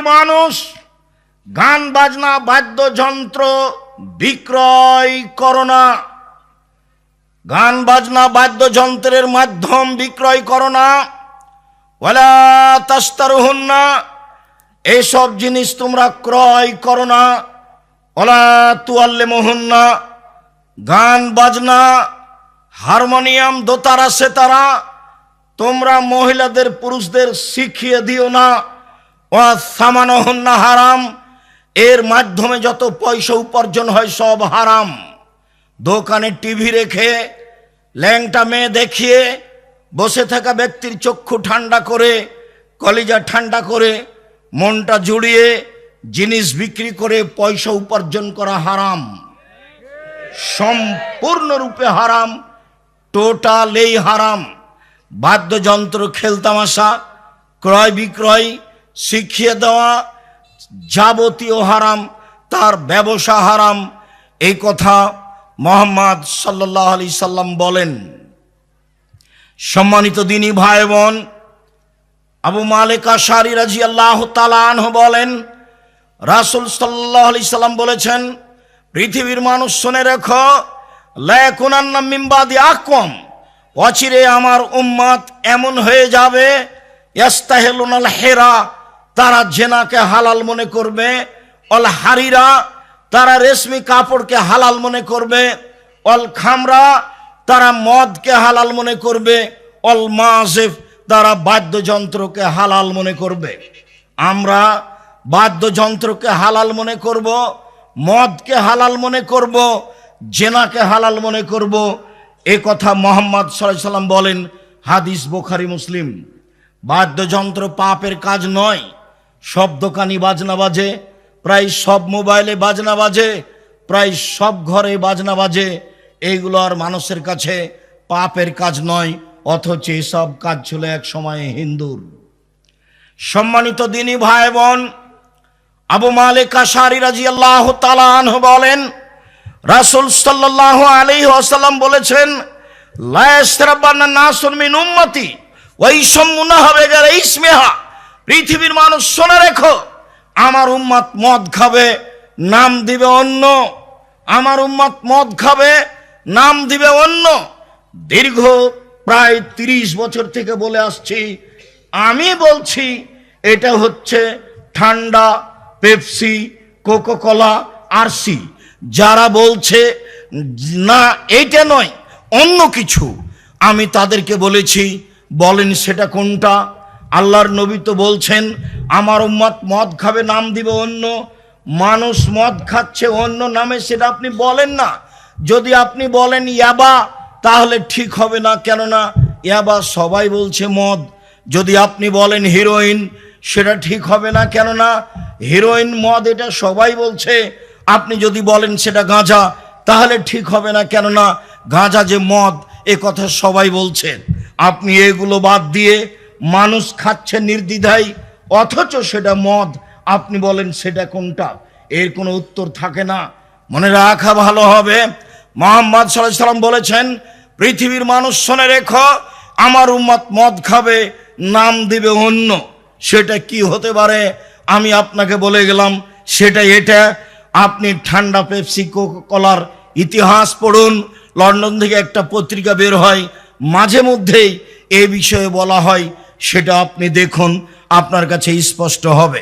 পৃথিবীর মানুষ, গান, বাজনা, বাদ্যযন্ত্র, বিক্রয় করো না গান, বাজনা, বাদ্যযন্ত্রের মাধ্যম বিক্রয় করো না ওয়ালা তাস্তারুহুন্না এইসব জিনিস তোমরা ক্রয় করো না ওলা তুয়াল্লে মোহন্না গান, বাজনা, হারমোনিয়াম, দোতারা, সেতারা, তোমরা মহিলাদের, পুরুষদের শিখিয়ে দিও না। ও সামানহন্না হারাম, এর মাধ্যমে যত পয়সা উপার্জন হয় সব হারাম। দোকানে টিভি রেখে, ল্যাংটা মেয়ে দেখিয়ে, বসে থাকা ব্যক্তির চক্ষু ঠান্ডা করে, কলিজা ঠান্ডা করে, মনটা জুড়িয়ে জিনিস বিক্রি করে পয়সা উপার্জন করা হারাম। সম্পূর্ণরূপে হারাম, টোটালেই হারাম। বাদ্যযন্ত্র, খেলতামাশা, ক্রয় বিক্রয় শিখিয়ে দেওয়া যাবতীয় হারাম, তার ব্যবসা হারাম, এই কথা মোহাম্মদ সাল্লাহ আলি সাল্লাম বলেন। সম্মানিত দিনী ভাই বোন আবু মালিক আশারি রাজি আল্লাহ তালাহ বলেন, রাসুল সাল্লাহ আলি সাল্লাম বলেছেন, পৃথিবীর মানুষ শুনে রেখো লেকুনান্না মিম্বাদি আকম অচিরে আমার উম্মাদ এমন হয়ে যাবে হেরা তারা জেনাকে হালাল মনে করবে, অল হারিরা তারা রেশমি কাপড়কে হালাল মনে করবে, অল খামরা তারা মদকে হালাল মনে করবে, অল মাসেফ তারা বাদ্যযন্ত্রকে হালাল মনে করবে। আমরা বাদ্যযন্ত্রকে হালাল মনে করব, মদকে হালাল মনে করব, জেনাকে হালাল মনে করব। এ কথা মোহাম্মদ সাল্লাম বলেন, হাদিস বোখারি, মুসলিম। বাদ্যযন্ত্র পাপের কাজ নয় সব দোকানি বাজনা বাজে, প্রায় সব মোবাইলে বাজনা বাজে, প্রায় সব ঘরে বাজনা বাজে। এইগুলো আর মানুষের কাছে পাপের কাজ নয়, অথচ এসব কাজ ছিল এক সময় হিন্দুর। সম্মানিত দিনী ভাই বোন আবু মালিক আশারি রাজি আল্লাহ তালাহ বলেন, রাসুল সাল্লাহ আলী আসাল্লাম বলেছেন লায়াসরাবান্না নাসুন মিন উম্মতি ওই সম্মুনা হবে যারা ইসমেহা। পৃথিবীর মানুষ শোনে রেখো, আমার উম্মাত মদ খাবে, নাম দিবে অন্য। আমার উম্মাত মদ খাবে, নাম দিবে অন্য। দীর্ঘ প্রায় তিরিশ বছর থেকে বলে আসছি, আমি বলছি, এটা হচ্ছে ঠান্ডা, পেপসি, কোকোকলা, আরসি। যারা বলছে, না, এটা নয়, অন্য কিছু। আমি তাদেরকে বলেছি, বলেন সেটা কোনটা? আল্লাহর নবী তো বলছেন, আমার উম্মত মদ খাবে, নাম দিবে অন্য, মানুষ মদ খাচ্ছে অন্য নামে সেটা আপনি বলেন না। যদি আপনি বলেন ইয়াবা, তাহলে ঠিক হবে না, কেননা ইয়াবা সবাই বলছে মদ। যদি আপনি বলেন হিরোইন, সেটা ঠিক হবে না, কেননা হিরোইন মদ, এটা সবাই বলছে। আপনি যদি বলেন সেটা গাঁজা, তাহলে ঠিক হবে না, কেননা গাঁজা যে মদ, এ কথা সবাই বলছেন আপনি এগুলো বাদ দিয়ে মানুষ খাচ্ছে নির্দ্বিধায়, অথচ সেটা মদ। আপনি বলেন, সেটা কোনটা? এর কোনো উত্তর থাকে না। মনে রাখা ভালো হবে। মোহাম্মদ সাল্লাম বলেছেন, পৃথিবীর মানুষ শোনে রেখো, আমার উম্মত মদ খাবে, নাম দিবে অন্য। সেটা কি হতে পারে? আমি আপনাকে বলে গেলাম, সেটা এটা। আপনি ঠান্ডা পেপসি কলার ইতিহাস পড়ুন, লন্ডন থেকে একটা পত্রিকা বের হয়, মাঝে মধ্যেই এ বিষয়ে বলা হয় সেটা আপনি দেখুন আপনার কাছে স্পষ্ট হবে।